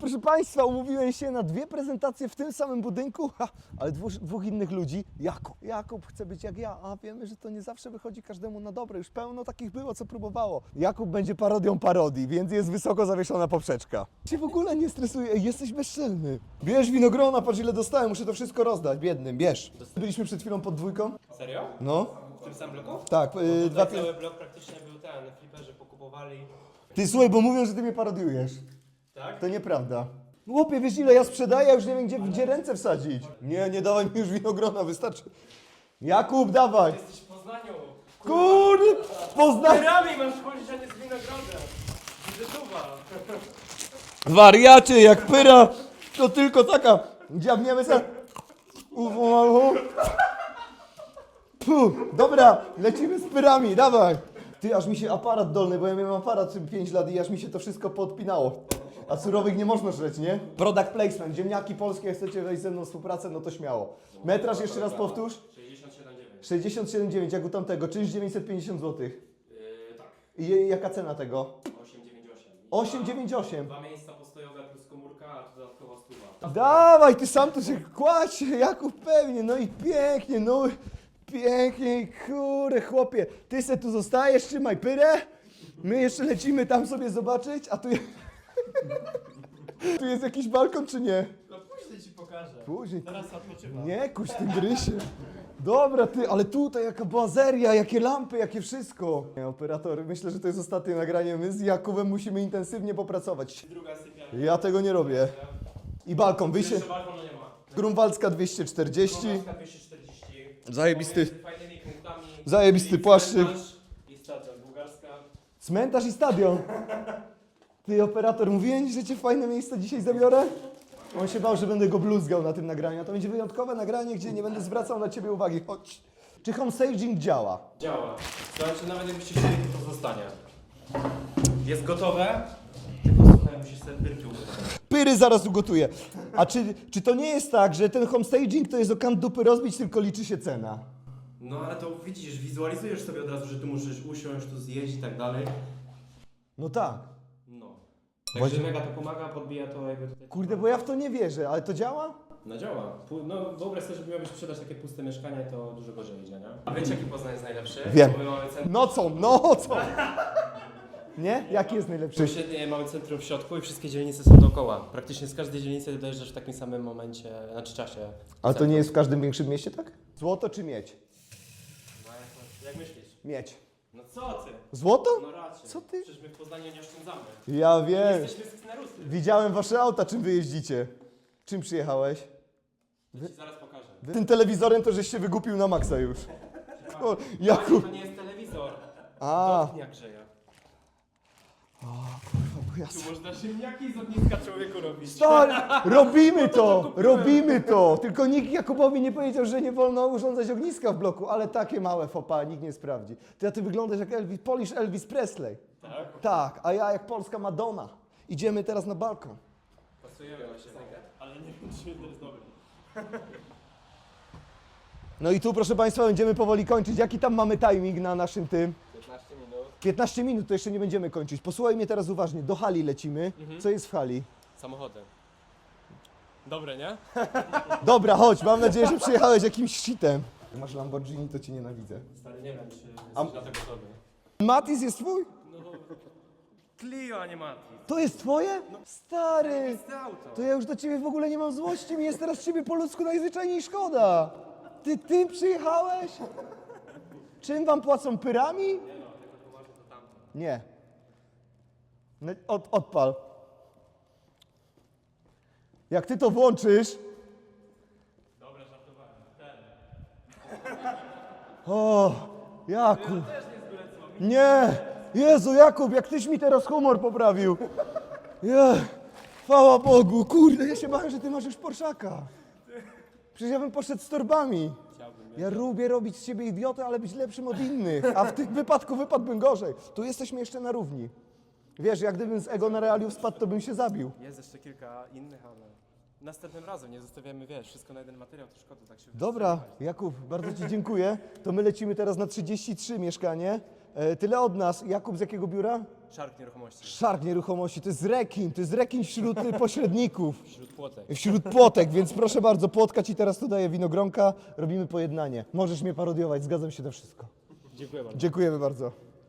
Proszę Państwa, umówiłem się na dwie prezentacje w tym samym budynku, ha, ale dwóch, dwóch innych ludzi. Jakub. Jakub chce być jak ja, a wiemy, że to nie zawsze wychodzi każdemu na dobre. Już pełno takich było, co próbowało. Jakub będzie parodią parodii, więc jest wysoko zawieszona poprzeczka. Się w ogóle nie stresuje, Ej, jesteś bezczelny. Bierz winogrona, patrz ile dostałem, muszę to wszystko rozdać, biednym, bierz. Byliśmy przed chwilą pod dwójką? Serio? No, W tym samym bloku? tak, yy, dwa cały blok praktycznie był ten, fliperzy pokupowali. Ty słuchaj, bo mówią, że ty mnie parodiujesz. Tak? To nieprawda. Chłopie, wiesz ile ja sprzedaję, ja już nie wiem gdzie, gdzie ręce wsadzić. Nie, nie dawaj mi już winogrona, wystarczy. Jakub, dawaj. Jesteś w Poznaniu. Kurde, Poznań. Rami masz chodzić, a nie z winogrodem. Wizytuwa. Wariacie, jak pyra, to tylko taka. Dziabniemy se. Uwahu. Puh, dobra, lecimy z pyrami, dawaj. Ty, aż mi się aparat dolny, bo ja miałem aparat 5 lat i aż mi się to wszystko podpinało. A surowych nie można żreć, nie? Product placement, ziemniaki polskie, jak chcecie wejść ze mną w współpracę, no to śmiało. Metraż jeszcze raz powtórz. 67,9. 67,9 jak u tamtego, czynsz 950 zł. Yy, tak. I jaka cena tego? 898. 898. Dwa miejsca postojowe plus komórka, a dodatkowo stuwa. Dawaj, ty sam tu się kładź, Jakub pewnie, no i pięknie, no pięknie, kurde chłopie, ty se tu zostajesz, trzymaj pyrę, my jeszcze lecimy tam sobie zobaczyć, a tu, je- tu jest jakiś balkon czy nie? No później ci pokażę. Później, Teraz odpoczywam. nie kuś tym grysie. Dobra ty, ale tutaj jaka bazeria, jakie lampy, jakie wszystko. Nie, operator, myślę, że to jest ostatnie nagranie, my z Jakubem musimy intensywnie popracować. Druga sypialnia. Ja tego nie robię. I balkon, wyjście, Jeszcze balkonu nie ma. Grunwaldzka 240. Grunwaldzka 240. Zajebisty. Fajnymi punktami. Zajebisty płaszczyk. cmentarz I bułgarska. Cmentarz i stadion. Ty operator, mówiłem, że cię w fajne miejsce dzisiaj zabiorę? On się bał, że będę go bluzgał na tym nagraniu. a To będzie wyjątkowe nagranie, gdzie nie będę zwracał na ciebie uwagi. Chodź. Czy home staging działa? Działa. Słuchajcie, nawet jakbyście chcieli, to to zostanie. Jest gotowe. Tylko słuchaj, musisz sobie pyrki ugotować. Pyry zaraz ugotuję. A czy, czy to nie jest tak, że ten home staging to jest o kant dupy rozbić, tylko liczy się cena? No ale to widzisz, wizualizujesz sobie od razu, że tu musisz usiąść, tu zjeść i tak dalej. No tak. No. Właśnie- Także mega to pomaga, podbija to jakby tutaj. Kurde, bo ja w to nie wierzę, ale to działa? No działa. Pu- No wyobraź sobie, żeby miałbyś sprzedać takie puste mieszkanie, to dużo gorzej idzie, nie? A wiecie jaki Poznań jest najlepszy? Wiem. Bo my mamy centrum, Nocą, nocą! Nie? Jaki jest najlepszy? Sąsiednie mamy centrum w środku i wszystkie dzielnice są dookoła. Praktycznie z każdej dzielnicy dojeżdżasz w takim samym momencie, znaczy czasie. Ale to nie jest w każdym większym mieście, tak? Złoto czy miedź? No, jak, jak myślisz? Miedź. No co ty? Złoto? No raczej. Co ty? Przecież my w Poznaniu nie oszczędzamy. Ja wiem. jesteśmy z Knerusy. Widziałem wasze auta, czym wy jeździcie. Czym przyjechałeś? To ci zaraz pokażę. Tym telewizorem to żeś się wygupił na maksa już. Panie, Jakub. to nie jest telewizor. A, jak grzeje. Tu można ziemniaki z ogniska człowieku robić. Stary, robimy to, robimy to. Tylko nikt Jakubowi nie powiedział, że nie wolno urządzać ogniska w bloku, ale takie małe fopa, nikt nie sprawdzi. Ty, a ty wyglądasz jak Elvis, Polish Elvis Presley. Tak? Tak, a ja jak polska Madonna. Idziemy teraz na balkon. Pasujemy piosenkę. Ale nie wiem, czy to jest dobry. No i tu, proszę Państwa, będziemy powoli kończyć. Jaki tam mamy timing na naszym tym? 15 minut. 15 minut, to jeszcze nie będziemy kończyć. Posłuchaj mnie teraz uważnie. Do hali lecimy. Mhm. Co jest w hali? Samochodem. Dobre, nie? Dobra, chodź, mam nadzieję, że przyjechałeś jakimś shitem. Jak masz Lamborghini, to cię nienawidzę. Stary, nie wiem, czy jesteś A- na to gotowy. Matiz jest twój? No, Clio, a nie Mati. To jest twoje? Stary, Jest auto. to ja już do ciebie w ogóle nie mam złości, mi jest teraz ciebie po ludzku najzwyczajniej szkoda. Ty tym przyjechałeś? Czym wam płacą pyrami? Nie. No, Od, odpal. Jak ty to włączysz... Dobra, żartowałem. O, Jakub. Nie! Jezu, Jakub, jak tyś mi teraz humor poprawił. Je, chwała Bogu, kurde, ja się bałem, że ty masz już Porszaka. Przecież ja bym poszedł z torbami. Ja lubię robić z ciebie idiotę, ale być lepszym od innych. A w tym wypadku wypadłbym gorzej. Tu jesteśmy jeszcze na równi. Wiesz, jak gdybym z ego na realiów spadł, to bym się zabił. Jest jeszcze kilka innych, ale następnym razem nie zostawiamy, wiesz, wszystko na jeden materiał, to szkoda tak się Dobra, Jakub, bardzo Ci dziękuję. To my lecimy teraz na 33 mieszkanie. E, tyle od nas. Jakub z jakiego biura? Szark nieruchomości. Szark Nieruchomości. To jest rekin, to jest rekin wśród y, pośredników. Wśród płotek. Wśród płotek, więc proszę bardzo, płotka ci teraz tu daje winogronka, robimy pojednanie. Możesz mnie parodiować, zgadzam się na wszystko. Dziękuję bardzo. Dziękujemy bardzo.